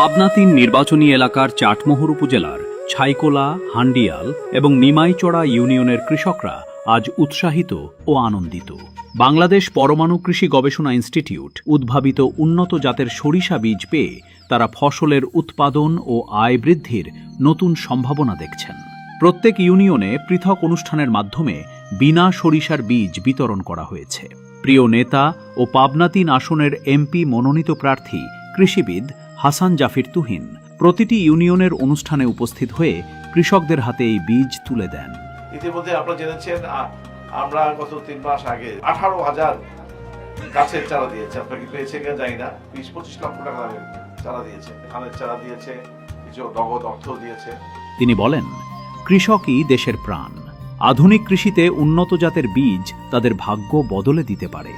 পাবনা তিন নির্বাচনী এলাকার চাটমোহর উপজেলার ছাইকোলা, হান্ডিয়াল এবং নিমাইচড়া ইউনিয়নের কৃষকরা আজ উৎসাহিত ও আনন্দিত। বাংলাদেশ পরমাণু কৃষি গবেষণা ইনস্টিটিউট উদ্ভাবিত উন্নত জাতের সরিষা বীজ পেয়ে তারা ফসলের উৎপাদন ও আয় বৃদ্ধির নতুন সম্ভাবনা দেখছেন। প্রত্যেক ইউনিয়নে পৃথক অনুষ্ঠানের মাধ্যমে বিনা সরিষার বীজ বিতরণ করা হয়েছে। প্রিয় নেতা ও পাবনাতিন আসনের এমপি মনোনীত প্রার্থী কৃষিবিদ হাসান জাফির তুহিন প্রতিটি ইউনিয়নের অনুষ্ঠানে উপস্থিত হয়ে কৃষকদের হাতে এই বীজ তুলে দেন। ইতিমধ্যে আপনারা জেনেছেন আমরা গত তিন মাস আগে আঠারো হাজার গাছের চারা দিয়েছে। আপনাকে পেয়েছে কিনা জানি না। বিশ পঁচিশ লক্ষ টাকা চারা দিয়েছে। ধানের চারা দিয়েছে কিছু নগদ অর্থ দিয়েছে। তিনি বলেন কৃষকই দেশের প্রাণ। আধুনিক কৃষিতে উন্নত জাতের বীজ তাদের ভাগ্য বদলে দিতে পারে।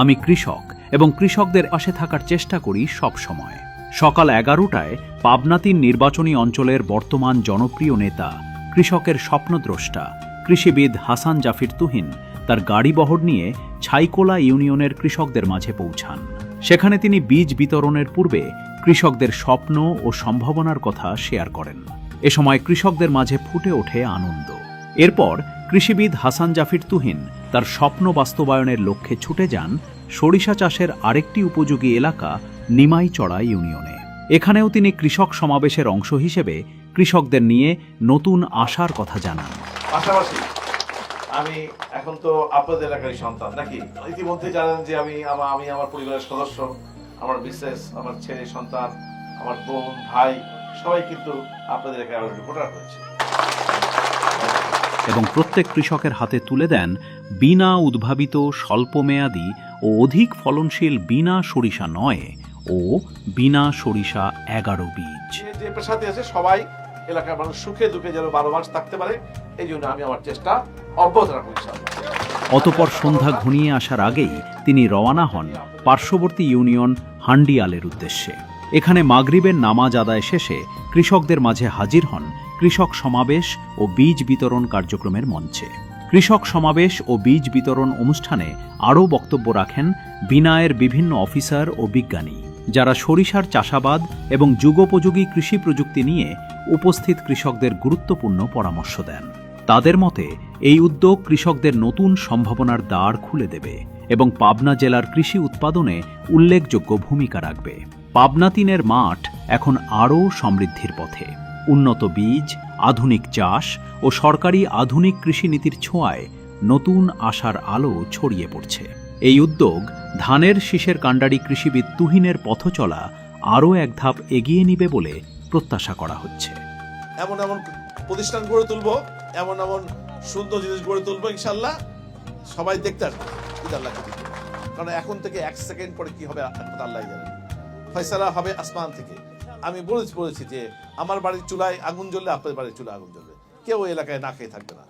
আমি কৃষক এবং কৃষকদের পাশে থাকার চেষ্টা করি সব সময় সকাল এগারোটায় পাবনাতিন নির্বাচনী অঞ্চলের বর্তমান জনপ্রিয় নেতা, কৃষকের স্বপ্নদ্রষ্টা, কৃষিবিদ হাসান জাফির তুহিন তার গাড়ি বহর নিয়ে ছাইকোলা ইউনিয়নের কৃষকদের মাঝে পৌঁছান। সেখানে তিনি বীজ বিতরণের পূর্বে কৃষকদের স্বপ্ন ও সম্ভাবনার কথা শেয়ার করেন। এ সময় কৃষকদের মাঝে ফুটে ওঠে আনন্দ। এরপর কৃষিবিদ হাসান জাফির তুহিন তার স্বপ্ন বাস্তবায়নের লক্ষ্যে ছুটে যান সরিষা চাষের আরেকটি উপযোগী এলাকা নিমাইচড়া ইউনিয়নে। এখানেও তিনি কৃষক সমাবেশের অংশ হিসেবে কৃষকদের নিয়ে নতুন আশার কথা জানান। পাশাপাশি আমি এখন তো আপনাদের এলাকারই সন্তান নাকি? ইতিমধ্যে জানেন যে আমি আমার আমি আমার পরিবারের সদস্য আমার মিসেস আমার ছেলে সন্তান আমার বোন ভাই সবাই কিন্তু আপনাদের এলাকায় ভোটার হয়েছে। এবং প্রত্যেক কৃষকের হাতে তুলে দেন বিনা উদ্ভাবিত স্বল্পমেয়াদী ও অধিক ফলনশীল বিনা সরিষা নয়। ও বিনা সরিষা এগারো বীজ। যে পেশাতে আছে সবাই এলাকার মানুষ সুখে দুঃখে যেন বারো মাস থাকতে পারে এই জন্য আমি আমার চেষ্টা অব্যাহত রাখব অতপর সন্ধ্যা ঘনিয়ে আসার আগেই তিনি রওনা হন পার্শ্ববর্তী ইউনিয়ন হান্ডিয়ালের উদ্দেশ্যে। এখানে মাগরিবের নামাজ আদায় শেষে কৃষকদের মাঝে হাজির হন কৃষক সমাবেশ ও বীজ বিতরণ কার্যক্রমের মঞ্চে। কৃষক সমাবেশ ও বীজ বিতরণ অনুষ্ঠানে আরও বক্তব্য রাখেন বিনায়ের বিভিন্ন অফিসার ও বিজ্ঞানী। যারা সরিষার চাষাবাদ এবং যুগোপযোগী কৃষি প্রযুক্তি নিয়ে উপস্থিত কৃষকদের গুরুত্বপূর্ণ পরামর্শ দেন। তাদের মতে, এই উদ্যোগ কৃষকদের নতুন সম্ভাবনার দ্বার খুলে দেবে এবং পাবনা জেলার কৃষি উৎপাদনে উল্লেখযোগ্য ভূমিকা রাখবে। পাবনা তিনের মাঠ এখন আরও সমৃদ্ধির পথে। উন্নত বীজ, আধুনিক চাষ ও সরকারি আধুনিক কৃষিনীতির ছোঁয়ায় নতুন আশার আলো ছড়িয়ে পড়ছে। এই উদ্যোগ ধানের শীষের কাণ্ডারি কৃষিবিদ তুহিনের পথ চলা আরও এক ধাপ এগিয়ে নিবে বলে প্রত্যাশা করা হচ্ছে। এমন এমন প্রতিষ্ঠান গড়ে তুলবো, এমন এমন সুন্দর জিনিস গড়ে তুলবো, ইনশাল্লাহ সবাই দেখতে আসবে। কারণ এখন থেকে এক সেকেন্ড পরে কি হবে আল্লাহ জানেন ফয়সালা হবে আসমান থেকে। আমি বলেছি বলেছি যে আমার বাড়ির চুলায় আগুন জ্বললে আপনার বাড়ির চুলায় আগুন জ্বলবে। কেউ এলাকায় না খেয়ে থাকবে না।